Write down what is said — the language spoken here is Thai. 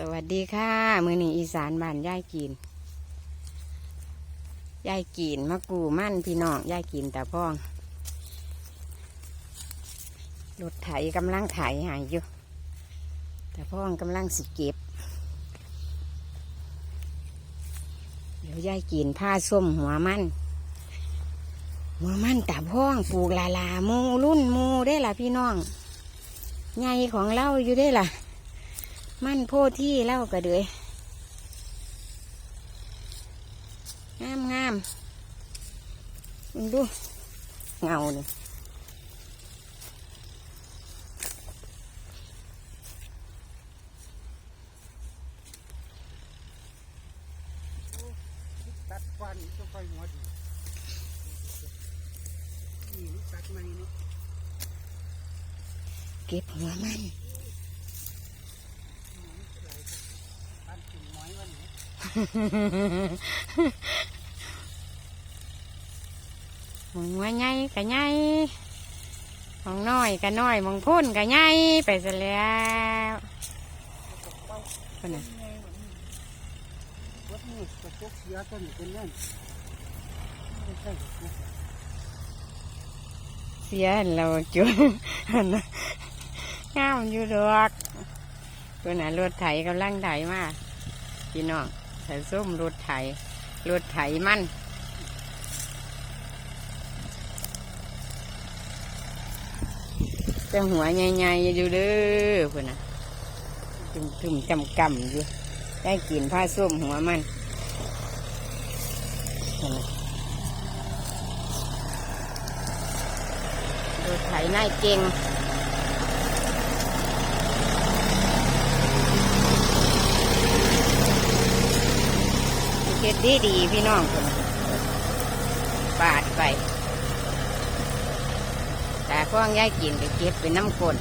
สวัสดีค่ะ มือหนีอีสานบ้านย่ายกินย่ายกินมะกูมั่นพี่น้องย่ายกินแตาพ่องรถไถกำลังไถหายอยู่ แตาพ่องกำลังสิเก็บ เดี๋ยวย่ายกินผ้าส้มหัวมั่นหัวมั่นแตาพ่องปลูกลาลาหมูรุ่นหมูได้ล่ะพี่น้องใหญ่ของเราอยู่ได้ล่ะ มันโพดที่เล่ากระเดยงามงามดูเงาเนี่ยตัดฟันก็ค่อยหัวดีนี่ตัดไม่เนาะเก็บหัวมัน ตัดกิ่งไม้วัน นี้หัวใหญ่กะใหญ่มองน้อยกะน้อยมองพุ่นกะใหญ่ไปซะแล้วคนน่ะวัดนี้กระจกเสียต้นเป็นนั่นไม่ใช่เสียเราจุหั่นน่ะงามอยู่ดอกคนน่ะรถไถกำลังไถมาพี่น้อง ใส่ส้มรถไถรถไถมันแต่หัวใหญ่ๆอยู่เด้อคนน่ะถึมถึมจำกำอยู่ ได้กินผ้าส้มหัวมันรถไถนาเก่ง ดีดีพี่น้องคนปาดไป แต่พ่องย้ายกินไปเก็บเป็นน้ำกลน